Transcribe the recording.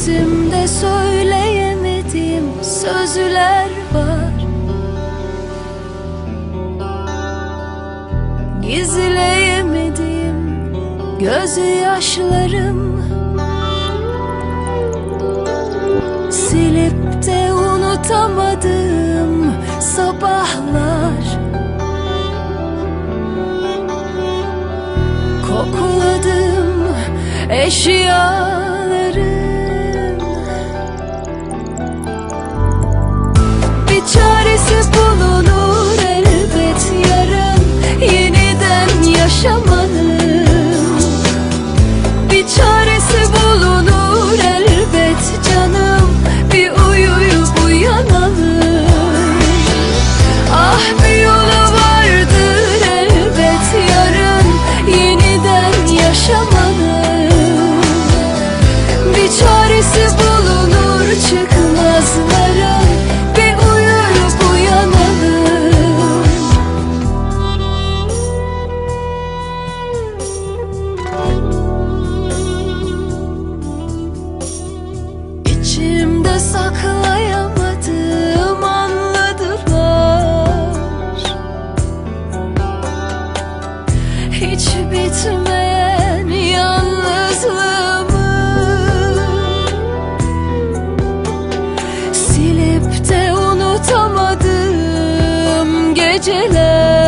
İçimde söyleyemediğim sözler var. Gizleyemediğim gözyaşlarım Silip de unutamadığım sabahlar. Kokladığım eşyaların Bir çaresi İçimde saklayamadığım anladılar. Hiç bitmeyen yalnızlığımı Silip de unutamadığım geceler